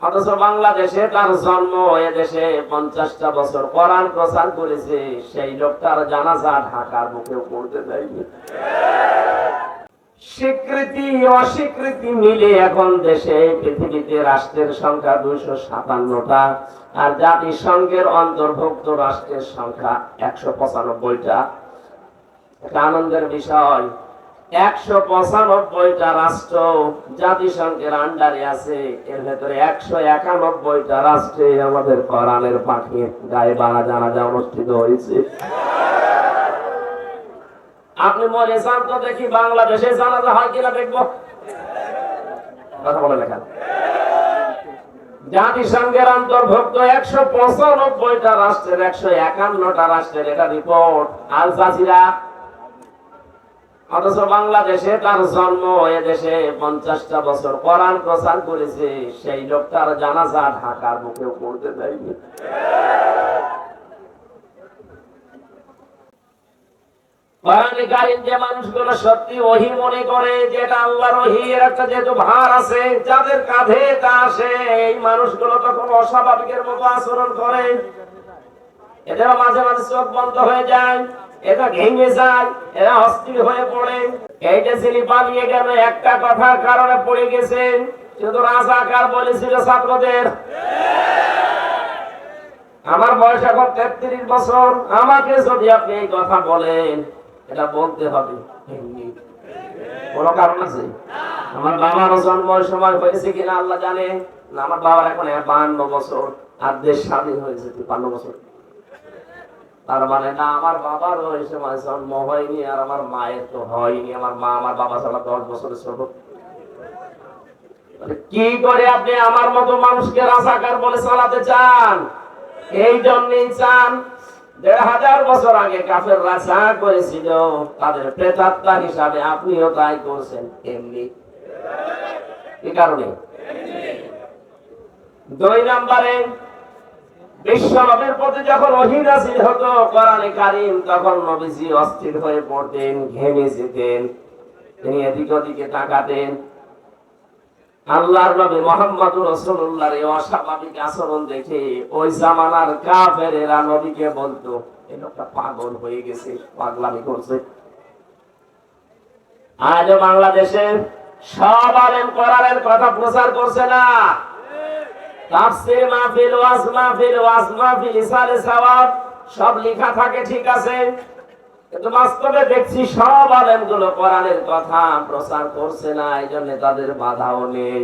অথচ বাংলাদেশে তার জন্ম এদেশে পঞ্চাশটা বছর। প্রচার করেছে, সেই লোকটার জানাজা ঢাকার পড়তে দেয়নি। স্বীকৃতি, অস্বীকৃতি মিলে এখন দেশে, পৃথিবীতে রাষ্ট্রের সংখ্যা দুইশো সাতান্নটা আর জাতিসংঘের অন্তর্ভুক্ত রাষ্ট্রের সংখ্যা একশো পঁচানব্বইটা। একটা আনন্দের বিষয় একশো পঁচানব্বইটা রাষ্ট্র জাতিসংঘের আন্ডারে আছে। এর ভেতরে একশো একানব্বইটা রাষ্ট্রে আমাদের পাখি গায়ে বাড়া জানাজা অনুষ্ঠিত হয়েছে। আপনি মনে চান তো দেখি বাংলাদেশে জানাজা হয় কিনা দেখব। কথা বলে লেখা জাতিসংঘের অন্তর্ভুক্ত একশো পঁচানব্বইটা রাষ্ট্রের একশো একান্নটা রাষ্ট্রের এটা রিপোর্ট আল জাজিরা অথচ বাংলাদেশে তার জন্ম এদেশে পঞ্চাশটা বছর প্রচার করেছে, সেই লোকটার জানাজা ঢাকার পড়তে দেয়নি। যে মানুষগুলো সত্যি ওহি মনে করে যে এটা আল্লাহর ওহি একটা যেহেতু ভার আছে, যাদের কাঁধে তা আসে, এই মানুষগুলো তখন অস্বাভাবিকের মতো আচরণ করে। এদের মাঝে মাঝে চোখ বন্ধ হয়ে যায়। এটা ভেঙে যায়, এরা অস্থির হয়ে পড়ে। এইটা ছেলে পালিয়ে গেল, একটা কথার কারণে পড়ে গেছে শুধু রাজাকার বলেছিল ছাত্রদের? আমার বয়স এখন তেত্রিশ বছর, আমাকে যদি আপনি এই কথা বলেন, এটা বলতে হবে। কোনো কারণ আছে? আমার বাবার জন্ম সময় হয়েছে কিনা আল্লাহ জানে আমার বাবার এখন বাহান্ন বছর আর দেশ স্বাধীন হয়েছে, তিপ্পান্ন বছর। তার মানে না, আমার বাবার ওই সময় জন্ম হয়নি আর আমার মায়ের তো হয়নি। আমার মা আমার বাবা ছাড়া দশ বছরের ছোট। কি করে আপনি আমার মতো মানুষকে রাজাকার বলে চালাতে চান? এই জন্যই চান দেড় হাজার বছর আগে কাফের রাজা করেছিল, তাদের প্রেতাত্মা হিসাবে আপনিও তাই করছেন। এমনি। কি কারণে। দুই নম্বরে বিশ্ব প্রতি যখন অহিনাসিল হতো, কোরআনে কারিম তখন নবীজি অস্থির হয়ে পড়তেন, ঘেমে যেতেন। তিনি এদিক ওদিকে তাকাতেন। আল্লাহর নবী মোহাম্মদ রসুল্লাহর এই অস্বাভাবিক আচরণ দেখে ওই জামানার কাফেরেরা নবীকে বলতো এই লোকটা পাগল হয়ে গেছে, পাগলামি করছে। আজও বাংলাদেশে সব আলেম কোরআনের কথা প্রচার করছে না। তাফসীর মাহফিল, ওয়াজ মাহফিল ওয়াজ মাহফিল ইসালে সওয়াব, সব লেখা থাকে, ঠিক আছে? কিন্তু বাস্তবে দেখছি সব আলেমগুলো কোরআনের কথা প্রচার করছে না এই জন্য তাদের বাধাও নেই।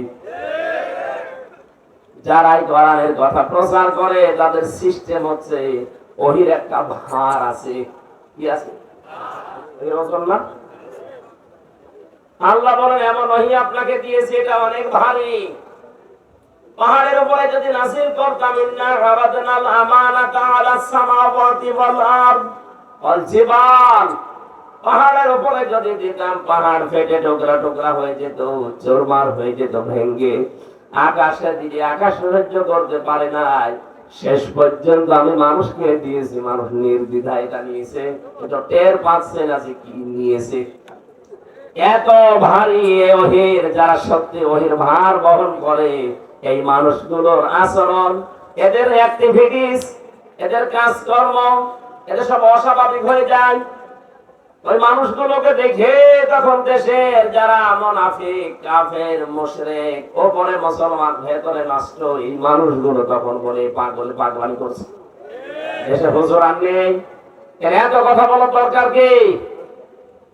যারাই কোরআনের কথা প্রচার করে, তাদের সিস্টেম হচ্ছে ওহির একটা ভার আছে। কি আছে? না? আল্লাহ বলেন, এমন ওহি আপনাকে দিয়েছে, এটা অনেক ভারী। পাহাড়ের উপরে যদি নাসিল করতাম, ইন্না গারাদনাল আমানাতা সামাওয়াতি ওয়াল আরদ ওয়াল জিবাল। পাহাড়ের উপরে যদি দিতাম, পাহাড় ফেটে টুকরা টুকরা হয়ে যেত, চোরমার হয়ে যেত, ভেঙ্গে। আকাশে দিলে আকাশ সহ্য করতে পারে নাই। শেষ পর্যন্ত আমি মানুষকে দিয়েছি, মানুষ নির্দ্বিধা এটা নিয়েছে। এটা টের পাচ্ছে না যে কি নিয়েছে। এত ভারী ওহির যারা সত্যি ওহির ভার বহন করে এই মানুষগুলোর আচরণ, এদের অ্যাক্টিভিটিস এদের কাজকর্ম, এদের সব অস্বাভাবিক হয়ে যায়। ওই মানুষগুলোকে দেখে তখন দেশের যারা মোনাফিক, কাফের, মুশরিক, ওপরে মুসলমান, ভেতরে নষ্ট এই মানুষগুলো তখন বলে পাগল, পাগলামি করছে। দেশে হুজুর আর নেই। এত কথা বলার দরকার কি?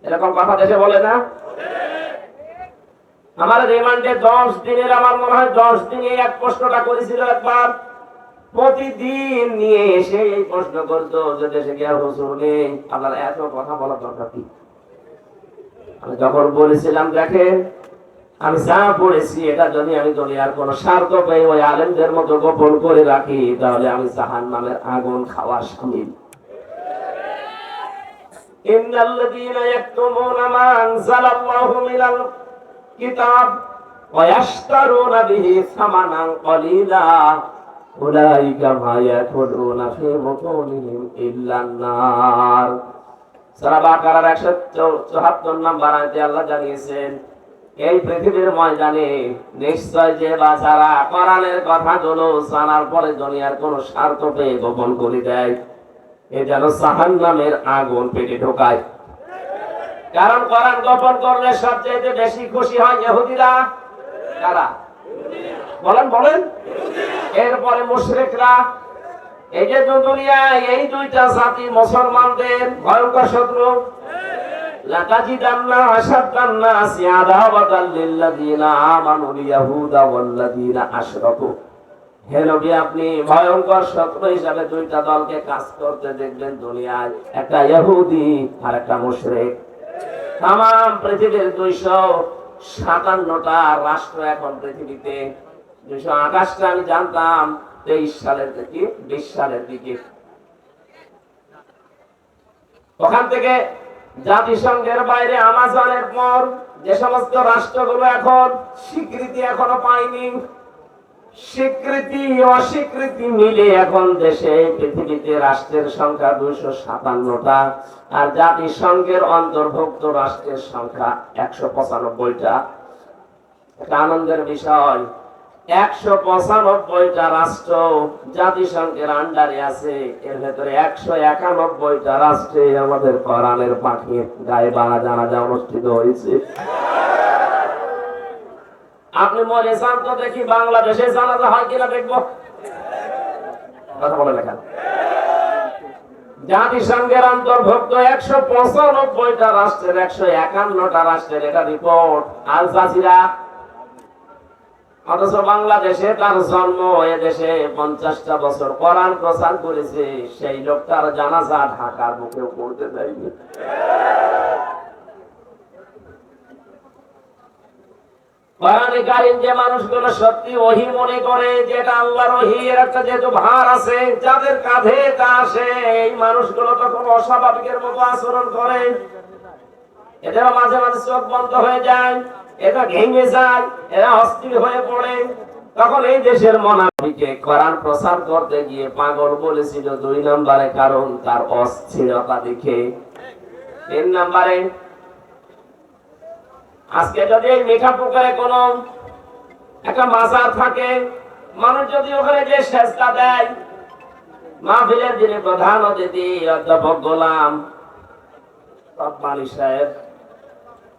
এরকম কথা দেশে বলে না? আমার রিমান্ডে দশ দিনের, আমার মনে হয় দশ দিনে এক প্রশ্নটা করেছিল একবার। প্রতিদিন নিয়ে এসে এই প্রশ্ন করতো যে দেশে গিয়ে হুজুর নেই আপনার এত কথা বলা দরকার কি? আমি যখন বলেছিলাম, দেখেন, আমি যা পড়েছি, এটা যদি আমি দুনিয়ার কোনো স্বার্থ পেয়ে ওই আলেমদের মতো গোপন করে রাখি, তাহলে আমি জাহান নামের আগুন খাওয়া সামিল। ইন্নাল্লাযীনা ইয়াকতুমুনা মা আনজালাল্লাহু মিনাল الله من الكتاب ويشترون به ثمنا قليلا أولئك ما يأكلون في بطونهم إلا النار সারা বাকারার একশো চৌহাত্তর নাম্বার আয়তে আল্লাহ জানিয়েছেন এই পৃথিবীর ময়দানে নিশ্চয় যে বাচ্চারা কোরআনের কথাগুলো জানার পরে দুনিয়ার কোন স্বার্থ পেয়ে গোপন করে দেয় এ যেন সাহান নামের আগুন পেটে ঢোকায় কারণ কোরআন গোপন করলে সবচেয়ে বেশি খুশি হয় ইহুদিরা। কারা? বলেন বলেন। এরপরে মুশরিকরা, এই যে দুনিয়ায় এই দুইটা জাতি মুসলমানদের ভয়ঙ্কর শত্রু। আমানু ইয়াহুদা আশরাকু। হে নবী, আপনি ভয়ঙ্কর শত্রু হিসাবে দুইটা দলকে কাজ করতে দেখবেন দুনিয়ায় একটা ইহুদি আর একটা মুশরিক। তাম পৃথিবীর দুইশো সাতান্নটা রাষ্ট্র এখন পৃথিবীতে। দুইশো আঠাশটা আমি জানতাম তেইশ সালের দিকে বিশ সালের দিকে। ওখান থেকে জাতিসংঘের বাইরে আমাজনের পর যে সমস্ত রাষ্ট্রগুলো এখন স্বীকৃতি এখনও পায়নি স্বীকৃতি, অস্বীকৃতি মিলে এখন দেশে পৃথিবীতে রাষ্ট্রের সংখ্যা দুইশো সাতান্নটা আর জাতিসংঘের অন্তর্ভুক্ত রাষ্ট্রের সংখ্যা একশো পঁচানব্বইটা। আনন্দের বিষয়, একশো পঁচানব্বইটা রাষ্ট্র জাতিসংঘের আন্ডারে আছে, এর ভেতরে একশো একানব্বইটা রাষ্ট্রে আমাদের কোরআনের পাখি গায়ে বাড়া জানাজা অনুষ্ঠিত হয়েছে। আপনি মনে চান তো দেখি বাংলাদেশে জানাজা হয় কিনা দেখব। কথা বলে লেখা। জাতিসংঘের অন্তর্ভুক্ত একশো পঁচানব্বইটা রাষ্ট্রের, একশো একান্নটা রাষ্ট্রের এটা রিপোর্ট আল জাজিরা। অথচ বাংলাদেশে তার জন্ম এ দেশে পঞ্চাশটা বছর কোরআন প্রচার করেছে, সেই লোকটার জানাজা ঢাকার মুখেও পড়তে দেয়নি। তখন এটা যায়, এরা অস্থির হয়ে পড়ে। তখন এই দেশের মনাবিকে কোরআন প্রচার করতে গিয়ে পাগল বলেছিল, দুই নম্বরে কারণ তার অস্থিরতা দেখে। তিন নম্বরে আজকে যদি এই মেঘা পুকুরে কোন একটা মাজার থাকে মানুষ যদি ওখানে যে সেজদা দেয় মাহফিলের যিনি প্রধান অতিথি অধ্যাপক গোলাম রব্বানি সাহেব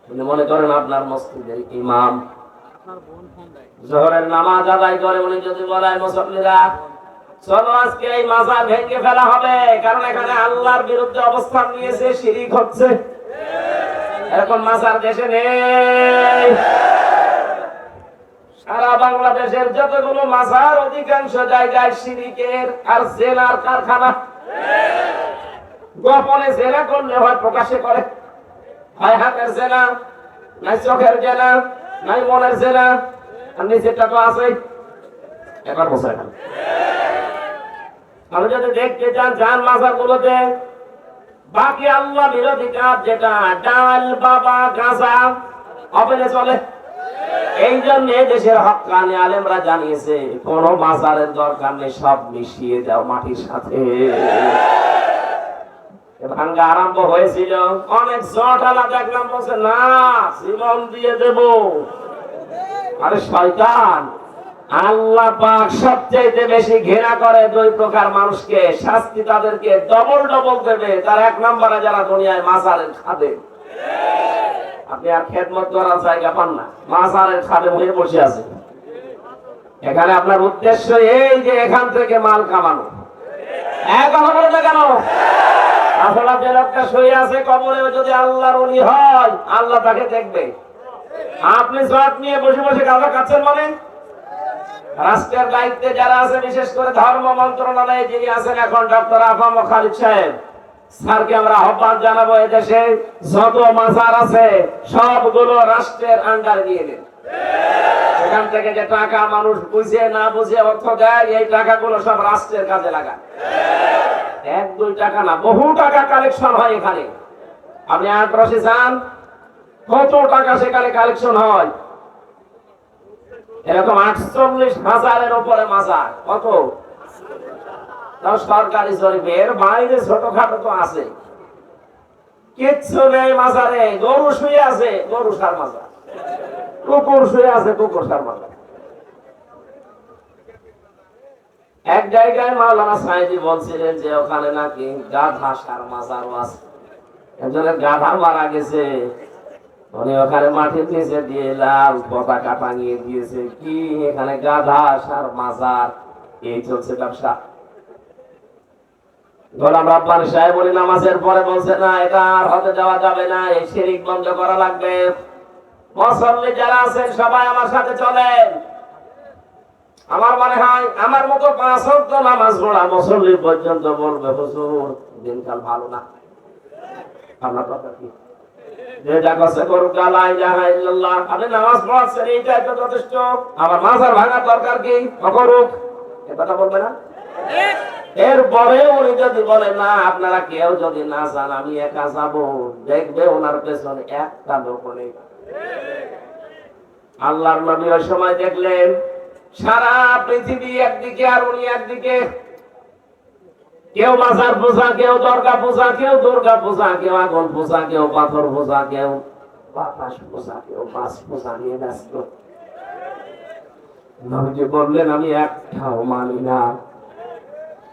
উনি মনে করেন আপনার মসজিদের ইমাম। জোহরের নামাজ আদায় করে উনি যদি বলেন মুসল্লিরা চলো আজকে এই মাজার ভেঙে ফেলা হবে কারণ এখানে আল্লাহর বিরুদ্ধে অবস্থান নিয়েছে শিরিক হচ্ছে। এরকম মাজার দেশে নেই। সারা বাংলাদেশের যতগুলো মাজার অধিকাংশ জায়গায় শিরিকের আর জেনার কারখানা। গোপনে জেনা করলে হয় প্রকাশে করে। হয় হাতের জেনা, নাই চোখের জেনা, নাই মনের জেনা, আর নিচেরটা তো আছে এবার এখানে আপনি যদি দেখতে চান, যান মাজার গুলোতে বাকি আল্লাহ বিরোধী কাজ যেটা, ডাল, বাবা, গাঁজা অপেনে চলে। এই জন্য দেশের হকানি আলেমরা জানিয়েছে, কোন মাজারের দরকার নেই, সব মিশিয়ে দাও মাটির সাথে। ভাঙ্গা আরম্ভ হয়েছিল। অনেক জটালা দেখলাম বলছে, না, জীবন দিয়ে দেব। আরে শয়তান! আল্লাহ পাক সবচেয়ে বেশি ঘৃণা করে দুই প্রকার মানুষকে, শাস্তি তাদেরকে ডবল ডবল দেবে। তার এক নম্বরে যারা দুনিয়ায় মাজারের খাদে আপনি আর খেদমত করার জায়গা পান না। মাজারের খাবে হয়ে বসে আছে। এখানে আপনার উদ্দেশ্য এই যে এখান থেকে মাল কামানো। এক কথা বলে না কেন আছে যদি আল্লাহর উনি হয়, আল্লাহ তাকে দেখবে। আপনি জট নিয়ে বসে বসে গাঁজা খাচ্ছেন মানে? রাষ্ট্রের দায়িত্বে যারা আছে, বিশেষ করে ধর্ম মন্ত্রণালয়ে যিনি আছেন এখন ডক্টর আফাম খালিদ সাহেব, স্যারকে আমরা আহ্বান জানাব, এদেশে যত মাজার আছে, সবগুলো রাষ্ট্রের আন্ডার দিয়ে দিন সেখান থেকে যে টাকা মানুষ বুঝে না বুঝে অর্থ দেয়, এই টাকাগুলো সব রাষ্ট্রের কাজে লাগায়। এক, দুই টাকা না, বহু টাকা কালেকশন হয় এখানে। আপনি আটরসে যান, কত টাকা সেখানে কালেকশন হয়? এরকম আটচল্লিশ হাজারের উপরে মাজার। কত? সরকারি জরিপে বাইরে ছোটখাটো তো আছে। কিচ্ছু নেই মাজারে, গরু শুয়ে আছে, গরু সার মাজার। কুকুর শুয়ে আছে, কুকুর সার মাথা এক জায়গায় মাওলানা সাহেবী বলছিলেন যে, ওখানে নাকি গাধা সার মাজারও আছে। একজনের গাধা মারা গেছে। উনি ওখানে মাটির নিচে দিয়ে লাল পতাকা টাঙিয়ে দিয়েছে। কি এখানে গাধা সার মাজার? এই চলছে ব্যবসা। গোলাম সাহেব উনি নামাজের পরে বলছে, না, এটা আর হতে যাবে না, এই শিরিক বন্ধ করা লাগবে। মুসল্লি যারা আছেন, সবাই আমার সাথে চলেন। আমার মনে হয়, আমার মতো পাঁচ নামাজ পড়া মুসল্লি পর্যন্ত বলবে, হুজুর, দিনকাল ভালো না। আপনার কথা কি? যেটা কাছে করুক ইল্লাল্লাহ। আপনি নামাজ পড়াচ্ছেন এইটাই তো যথেষ্ট। আমার দরকার কি? অকরুক এ কথা বলবে না? এরপরে উনি যদি বলে, না, আপনারা কেউ যদি না চান, আমি একা যাব। দেখবে ওনার পেছনে একটা লোক নেই। আল্লাহর নবী ওই সময় দেখলেন, সারা পৃথিবী একদিকে আর উনি একদিকে। কেউ মাজার পূজা, কেউ দর্গা পূজা, কেউ দুর্গা পূজা, কেউ আগুন পূজা, কেউ পাথর পূজা, কেউ বাতাস পূজা, কেউ মাছ পূজা নিয়ে ব্যস্ত। বললেন, আমি একটাও মানি না।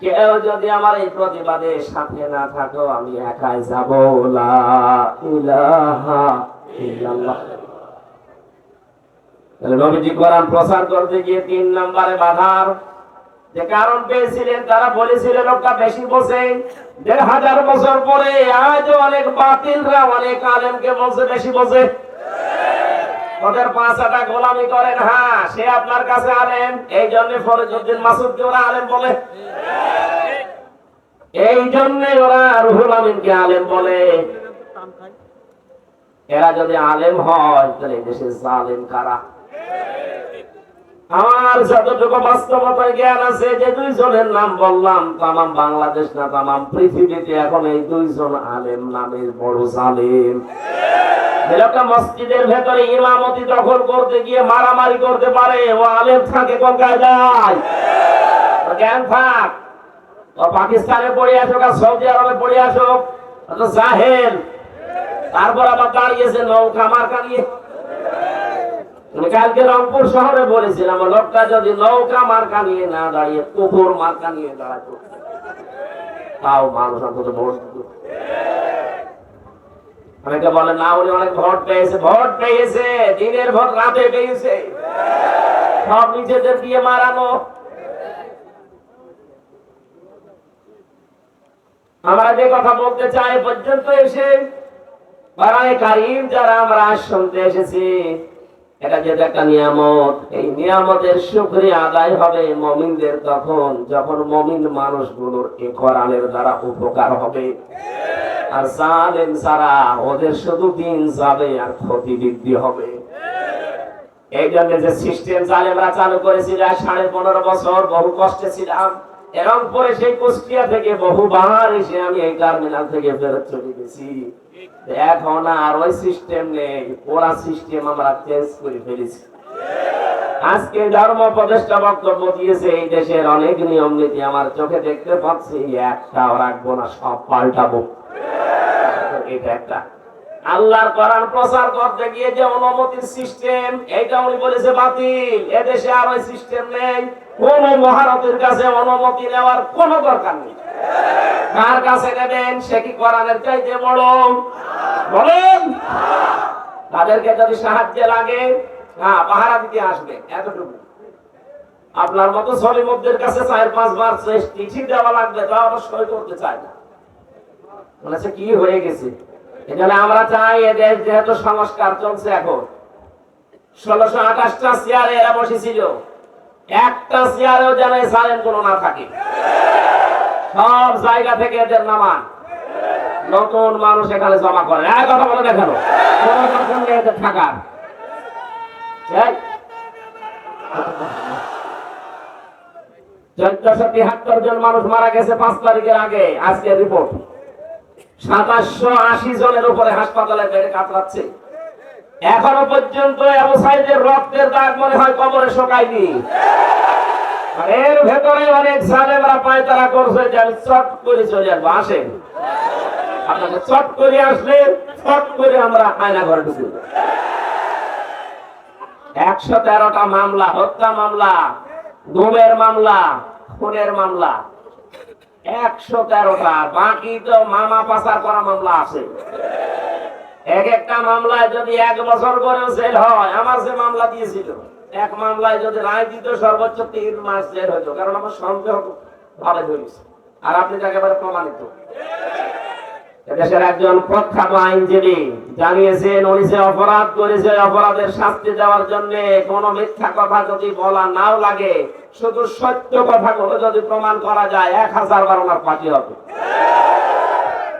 কেউ যদি আমার এই প্রতিবাদে সাথে না থাকো, আমি একাই যাব। লা নবীজি কোরআন প্রচার করতে গিয়ে তিন নম্বরে বাধার যে কারণ পেয়েছিলেন, তারা বলেছিলেন লোকটা বেশি বসে দেড় হাজার বছর পরে আজও অনেক বাতিলরা, অনেক আলেমকে বলছে, বেশি বসে ওদের পাঁচ হাজার গোলামি করেন হ্যাঁ সে আপনার কাছে আলেম, এই জন্য ফরজুদ্দিন ওরা আলেম বলে। এই জন্য ওরা রুহুল আমিনকে আলেম বলে। এরা যদি আলেম হয়, তাহলে দেশে জালেম কারা? আমার যতটুকু বাস্তবতায় জ্ঞান আছে, যে দুইজনের নাম বললাম, তামাম বাংলাদেশ না, তামাম পৃথিবীতে এখন এই দুইজন আলেম নামের বড় জালেম। এরকম মসজিদের ভেতরে ইমামতি দখল করতে গিয়ে মারামারি করতে পারে, ও আলেম থাকে কোন কায়দায়? জ্ঞান থাক। ও পাকিস্তানে পড়ে আসুক আর সৌদি আরবে পড়ে আসুক জাহেল। তারপর আবার দাঁড়িয়েছে নৌকা মার্কা নিয়ে। কালকে রংপুর শহরে বলেছিলাম লোকটা যদি নৌকা মার্কা নিয়ে না দাঁড়িয়ে কুকুর মার্কা নিয়ে দাঁড়াতো তাও মানুষ অন্তত ভোট অনেকে বলে, না উনি অনেক ভোট পেয়েছে ভোট পেয়েছে, দিনের ভোট রাতে পেয়েছে। সব নিজেদের দিয়ে মারানো। আমরা যে কথা বলতে চাই পর্যন্ত এসে, বারায় কারিম যারা আমরা শুনতে এসেছি এটা যেটা একটা নিয়ামত, এই নিয়ামতের শুকরিয়া আদায় হবে মমিনদের তখন, যখন মমিন মানুষগুলোর এই কোরআনের দ্বারা উপকার হবে। আর জালেম সারা ওদের শুধু দিন যাবে আর ক্ষতি বৃদ্ধি হবে। এই জন্য যে সিস্টেম জালেমরা চালু করেছিল সাড়ে পনেরো বছর বহু কষ্টে ছিলাম। এরকম পরে সেই কুষ্টিয়া থেকে বহুবার এসে আমি এই টার্মিনাল থেকে ফেরত চলে গেছি এখন আর ওই সিস্টেম নেই ওরা সিস্টেম আমরা চেঞ্জ করে ফেলেছি। আজকে ধর্ম প্রতিষ্ঠা বক্তব্য দিয়েছে, এই দেশের অনেক নিয়ম নীতি আমার চোখে দেখতে পাচ্ছি, একটাও রাখব না, সব পাল্টাবো। এটা একটা। আল্লাহর কোরআন প্রচার করতে গিয়ে যে অনুমতির সিস্টেম এইটা উনি বলেছে বাতিল। এদেশে আর ওই সিস্টেম নেই। কোন মহারতের কাছে অনুমতি নেওয়ার কোনো দরকার নেই। কার কাছে নেবেন, সে কি কোরআনের চাইতে বড়? বলেন। তাদেরকে যদি সাহায্যে লাগে হ্যাঁ পাহারা দিতে আসবে, এতটুকু। আপনার মতো সলিমুদ্দের কাছে চার, পাঁচবার চিঠি দেওয়া লাগবে, তা ওরা সই করতে চায় না। বলেছে কি হয়ে গেছে? এখানে আমরা চাই এদের যেহেতু সংস্কার চলছে এখন। ষোলোশো আঠাশটা চেয়ারে এরা বসেছিল একটা চেয়ারেও যেন সালেন কোনো না থাকে। সব জায়গা থেকে এদের নামান। নতুন মানুষ এখানে জমা করে। এক কথা বলে দেখানো কোনো? এদের থাকার। চোদ্দশো জন মানুষ মারা গেছে পাঁচ তারিখের আগে, আজকের রিপোর্ট। সাতাশশো আশি জনের উপরে হাসপাতালে বেড়ে কাতরাচ্ছে। এখনও পর্যন্ত রক্তের দাগ মনে হয় কবরে শোকায়নি। এর ভেতরে অনেক সালেমরা পায়তারা করছে যে আমি চট করে চলে আসব, আসেন। আপনাকে চট করে আসলে চট করে আমরা আয়না ঘরে একশো তেরোটা মামলা, হত্যা মামলা, গুমের মামলা, খুনের মামলা, একশো তেরোটা, বাকি তো মামা পাচার করা মামলা আছে। এক একটা মামলায় যদি এক বছর করে জেল হয়, আমার যে মামলা দিয়েছিল, এক মামলায় যদি রায় দিত, সর্বোচ্চ তিন মাস জেল হতো কারণ আমার সন্দেহ ভালো হয়েছে আর আপনি তো একেবারে প্রমাণিত। দেশের একজন প্রখ্যাত আইনজীবী জানিয়েছেন, উনি যে অপরাধ করেছে, অপরাধের শাস্তি দেওয়ার জন্য কোন মিথ্যা কথা যদি বলা নাও লাগে, শুধু সত্য কথাগুলো যদি প্রমাণ করা যায়, এক হাজার বার ওনার পার্টি হবে।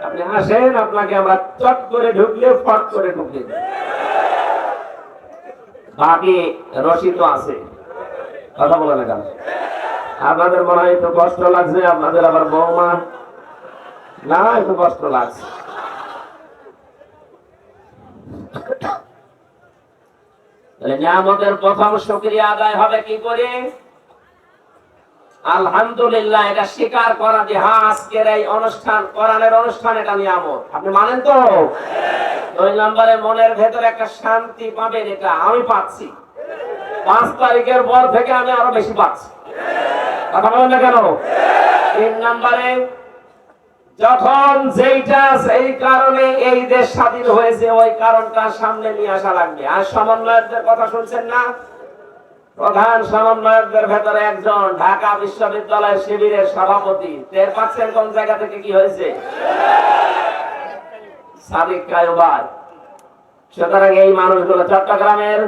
আপনি আসেন আপনাকে আমরা চট করে ঢুকলে, ফট করে ঢুকলে। বাকি রশি তো আছে। কথা বলে না আপনাদের মনে হয় একটু কষ্ট লাগছে, আপনাদের আবার বৌমা? না, একটু কষ্ট লাগছে। নিয়ামতের প্রথম সক্রিয়া আদায় হবে কি করে? আলহামদুলিল্লাহ, এটা স্বীকার করা যে হ্যাঁ আজকের এই অনুষ্ঠান, কোরআনের অনুষ্ঠান, এটা নিয়ামত। আপনি মানেন তো? দুই নম্বরে মনের ভেতরে একটা শান্তি পাবেন, এটা আমি পাচ্ছি। পাঁচ তারিখের পর থেকে আমি আরও বেশি পাচ্ছি। কথা বলেন না কেন? তিন নম্বরে, যখন যেইটা, সেই কারণে এই দেশ স্বাধীন হয়েছে, ওই কারণটা সামনে নিয়ে আসা লাগবে। আর সমন্বয়কদের কথা শুনছেন না? প্রধান সমন্বয়কদের ভেতরে একজন ঢাকা বিশ্ববিদ্যালয় শিবিরের সভাপতি। টের পাচ্ছেন কোন জায়গা থেকে কি হয়েছে? কায়ুবার সুতরাং এই মানুষগুলো চট্টগ্রামের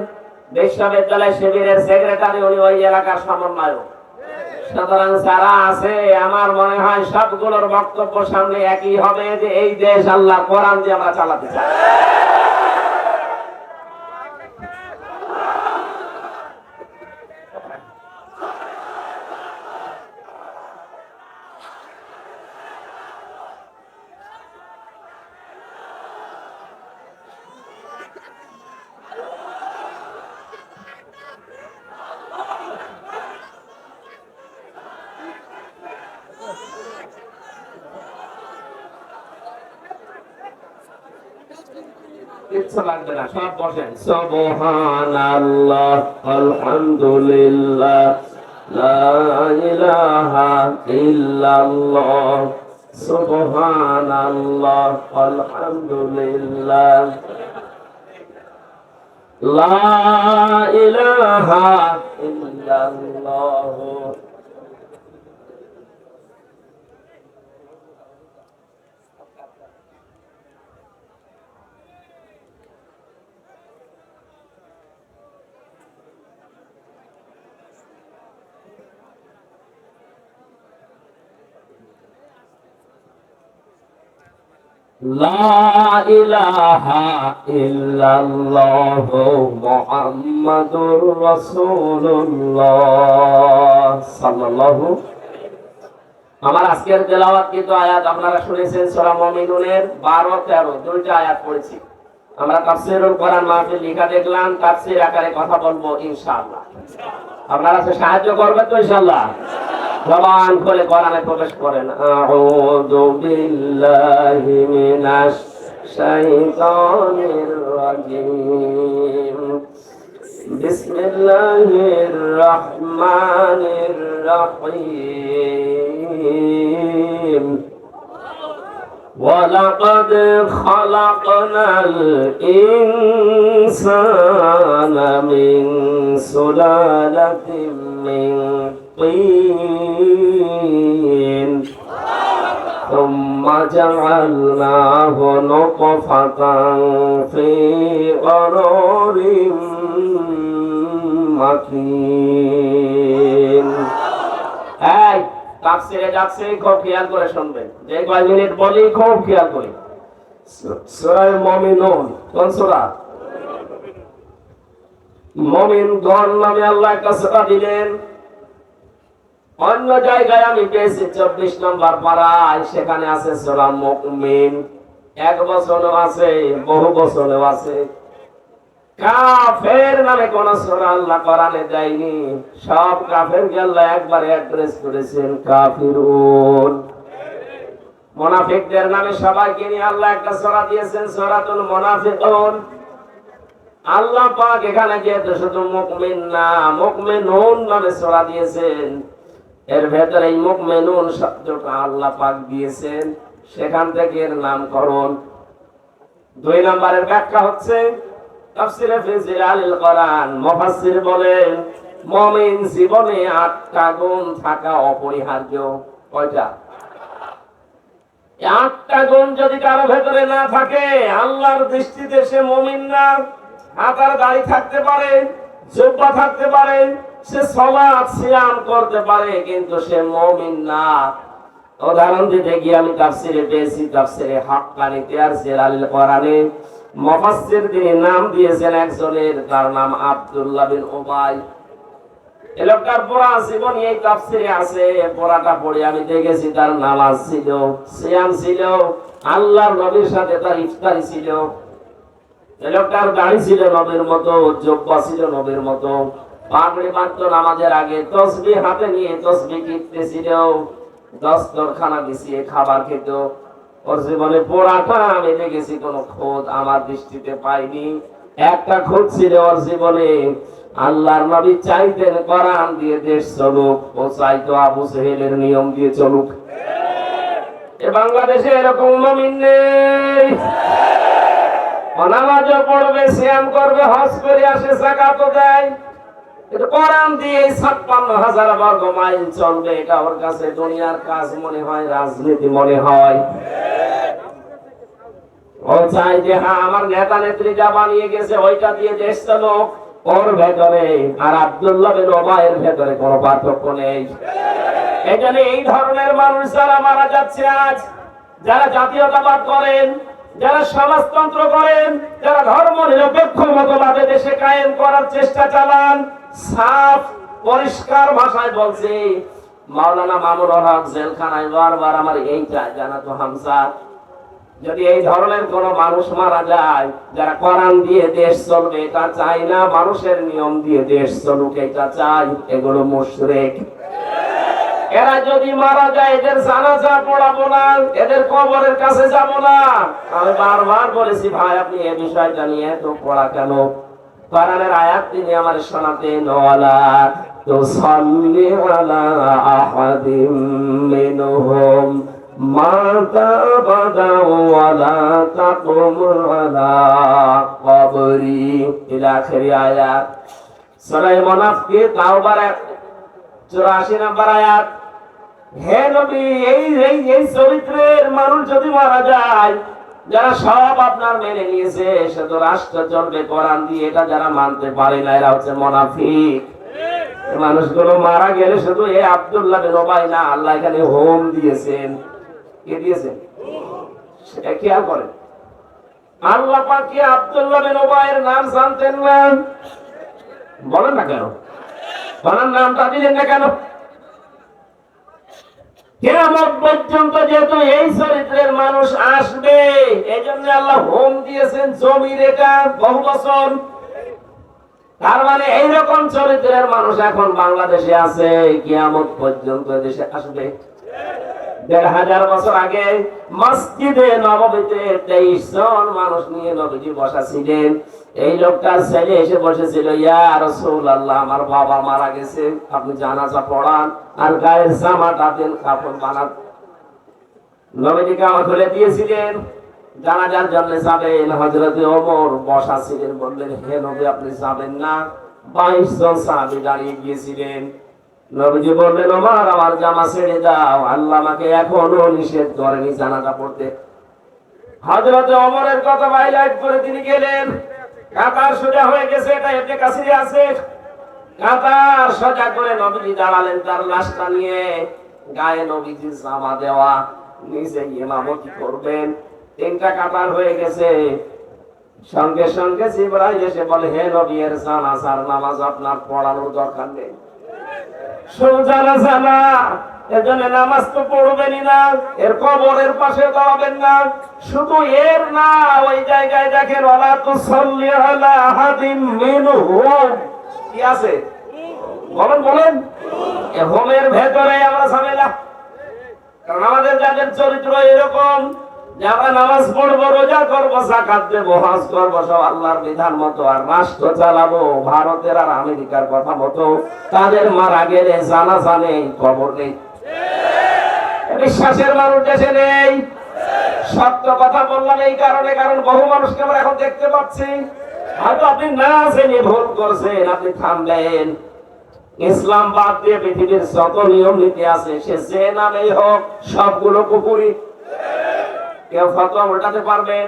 বিশ্ববিদ্যালয় শিবিরের সেক্রেটারি, উনি ওই এলাকার সমন্বয়ক। সুতরাং যারা আছে, আমার মনে হয় সবগুলোর বক্তব্য সামনে একই হবে যে এই দেশ আল্লাহ কোরআন দিয়ে আমরা চালাতে চাই। কিচ্ছু লাগবে আলহামদুলিল্লাহ লা ইলাহা ইল্লাল্লাহ সুবহানাল্লাহ আলহামদুলিল্লাহ লা ইলাহা ইল্লাল্লাহ। لا إله إلا الله محمد رسول الله صلى الله আমার আজকের তেলাওয়াত কিন্তু আয়াত আপনারা শুনেছেন সূরা মুমিনুনের 12 13 দুইটা আয়াত পড়েছি আমরা তাফসীরুল কোরআন মাহফিল লেখা দেখলাম তাফসীর আকারে কথা বলবো ইনশাআল্লাহ আপনারা সে সাহায্য করবেন তো ইনশাআল্লাহ জবান করে কোরআনে প্রবেশ করেন আউযু বিল্লাহি মিনাশ শাইতানির রাজিম বিসমিল্লাহির রহমানির রহিম ولقد خلقنا الإنسان من سلالة من طين ثم جعلناه نطفة في قرار مكين এই তাফসিরে যাচ্ছে খুব খেয়াল করে শুনবেন যে কয় মিনিট বলি খুব খেয়াল করে সূরা মুমিনুন কোন সূরা মুমিন গণ নামে আল্লাহ একটা সূরা দিলেন অন্য জায়গায় আমি পেয়েছি চব্বিশ নম্বর পাড়ায়, সেখানে আছে সূরা মুমিন। এক বছরও আছে, বহু বছরও আছে। কাফের নামে কোন সূরা আল্লাহ দেয়নি। সব কাফের অ্যাড্রেস করেছেন মুনাফিকদের নামে আল্লাহ একটা সূরা দিয়েছেন, সূরাতুল মুনাফিকুন। আল্লাহ পাক এখানে যেহেতু শুধু মুকমিন না মুকমিনুন নামে সূরা দিয়েছেন। এর ভেতরে এই মুকমিনুন শব্দটা আল্লাহ পাক দিয়েছেন, সেখান থেকে এর নামকরণ। দুই নম্বরের ব্যাখ্যা হচ্ছে, তাফসিরে ফি জিলালিল কোরআন মুফাসসির বলেন, মুমিন জীবনে আটটা গুণ থাকা অপরিহার্য। কয়টা? আটটা গুণ যদি কারও ভেতরে না থাকে, আল্লাহর দৃষ্টিতে সে মুমিন না। হাতার দাড়ি থাকতে পারে থাকতে পারে সে সলাৎ সিয়াম করতে পারে, কিন্তু সে মুমিন না। উদাহরণ দিতে গিয়ে আমি তাফসিরে পেয়েছি, তাফসিরে কোরআনে তিনি নাম দিয়েছেন একজনের, তার নাম আব্দুল্লাহ বিন জীবন এই তাফসিরে আছে পড়ে আমি দেখেছি, তার নামাজ ছিল, সিয়াম ছিল, আল্লাহর নবীর সাথে তার ইফতারি ছিল। এ লোকটার দাড়ি ছিল নবীর মতো যোগ্য ছিল নবীর মতো। পাগড়ি বাঁধতো নামাজের আগে, তসবি হাতে নিয়ে তসবি খাবার খেত। ওর জীবনে পোড়াটা আমি দেখেছি খোঁজ আমার দৃষ্টিতে পাইনি। একটা খোঁজ ছিল ওর জীবনে, আল্লাহর নবী চাইতেন কোরআন দিয়ে দেশ চলুক, ও চাইতো আবু সেহেলের নিয়ম দিয়ে চলুক। এ বাংলাদেশে এরকম মমিন নেই। অনামাজও পড়বে শ্যাম করবে, হজ করে আসে, জাকাতও দেয়। কিন্তু কোরআন দিয়ে ছাপ্পান্ন হাজার বর্গ মাইল চলবে, এটা ওর কাছে দুনিয়ার কাজ মনে হয়, রাজনীতি মনে হয়। ও চাই যে হ্যাঁ আমার নেতা নেত্রী যা বানিয়ে গেছে, ওইটা দিয়ে দেশ ওর ভেতরে আর আব্দুল্লাহ বিন ওবায়ের ভেতরে কোনো পার্থক্য নেই। এখানে এই ধরনের মানুষ যারা মারা যাচ্ছে আজ, যারা জাতীয়তাবাদ করেন, যারা সমাজতন্ত্র করেন, যারা ধর্ম নিরপেক্ষ মতবাদে দেশে কায়েম করার চেষ্টা চালান সাফ, পরিষ্কার ভাষায় বলছে, মাওলানা মামুনুল হক জেলখানায় বারবার আমার এইটা জানাতো হামসা যদি এই ধরনের কোন মানুষ মারা যায়, যারা কোরআন দিয়ে দেশ চলবে, এটা চাই না মানুষের নিয়ম দিয়ে দেশ চলুক, এটা চাই এগুলো মুশরিক। এরা যদি মারা যায়, এদের জানাজা পড়াবো না, এদের কবরের কাছে যাব না। আমি বারবার বলেছি, ভাই, আপনি এ বিষয়টা নিয়ে এত পড়া কেন? কোরআনের আয়াত তিনি আমার শোনাতেন, ওয়ালা তুসাল্লি আলা আহাদিম মিনহুম, মাতা বাদা ওয়ালা তাকুম আলা কবরি। ইলা আখিরি আয়াত। সূরা মুনাফিক তাওবার 84 নম্বর আয়াত। হে নবী, এই এই এই চরিত্রের মানুষ যদি মারা যায় যারা সব আপনার মেনে নিয়েছে সে তো রাষ্ট্র চলবে কোরআন দিয়ে এটা যারা মানতে পারে না এরা হচ্ছে মোনাফিক। এই মানুষগুলো মারা গেলে শুধু এ আব্দুল্লাহ ওবাই না আল্লাহ এখানে হোম দিয়েছেন। কে দিয়েছেন? সেটা খেয়াল করেন। আল্লাহ পাক কি আব্দুল্লাহ বিন ওবাইয়ের নাম জানতেন না। বলেন না কেন? নামটা দিলেন না কেন? কেমন পর্যন্ত যেহেতু এই চরিত্রের মানুষ আসবে আল্লাহ হোম দিয়েছেন জমি রেখা বহু বছর। তার মানে এইরকম চরিত্রের মানুষ এখন বাংলাদেশে আছে, কিয়ামত পর্যন্ত দেশে আসবে। দেড় হাজার বছর আগে মসজিদে নবমীতে তেইশ জন মানুষ নিয়ে নবীজি বসা ছিলেন। এই লোকটা ছেলে এসে বসেছিল, ইয়া রসুল আল্লাহ আমার বাবা মারা গেছে, আপনি জানাজা পড়ান আর গায়ের জামাটা দেন কাপড় বানান। নবীজিকে আমার খুলে দিয়েছিলেন। জানাজার জন্য যাবেন হজরতে ওমর বসা ছিলেন, বললেন, হে নবী, আপনি যাবেন না। বাইশ জন সাহাবি দাঁড়িয়ে গিয়েছিলেন। নবীজি বললেন, ওমর, আমার জামা ছেড়ে দাও, আল্লাহ আমাকে এখনও নিষেধ করেনি জানাজা পড়তে। হজরতে ওমরের কথা হাইলাইট করে তিনি গেলেন। কাতার সোজা হয়ে গেছে, এটা এতে কাছে আছে। কাতার সোজা করে নবীজি দাঁড়ালেন তার লাশটা নিয়ে। গায়ে নবীজি জামা দেওয়া, নিজে ইমামতি করবেন। তিনটা কাতার হয়ে গেছে। সঙ্গে সঙ্গে জিবরাইল এসে বলে, হে নবী, এর জানাজার নামাজ আপনার পড়ানোর দরকার নেই। সোজানা জানা এজন্য নামাজ তো পড়বেনই না, এর কবরের পাশে দাঁড়াবেন না। শুধু এর না, ওই জায়গায় দেখেন ওলা তো সল্লি আলা হাদিম মিনহুম। কি আছে? বলেন বলেন। হোমের ভেতরে আমরা ঝামেলা। কারণ আমাদের যাদের চরিত্র এরকম, যে আমরা নামাজ পড়ব, রোজা করব, জাকাত দেবো, হজ করব, সব আল্লাহর বিধান মতো, আর রাষ্ট্র চালাবো, ভারতের আর আমেরিকার কথা মতো, তাদের মারা গেলে জানাজা নেই খবর নেই। বিশ্বাসের মানুষ দেশে নেই। সত্য কথা বললাম এই কারণে, কারণ বহু মানুষকে আমরা এখন দেখতে পাচ্ছি। হয়তো আপনি না জেনে ভুল করছেন, আপনি থামলেন। ইসলাম বাদ দিয়ে পৃথিবীর যত নিয়ম নীতি আছে, সে যে নামেই হোক, সবগুলো কুকুরি কেউ ফতোয়া উল্টাতে পারবেন?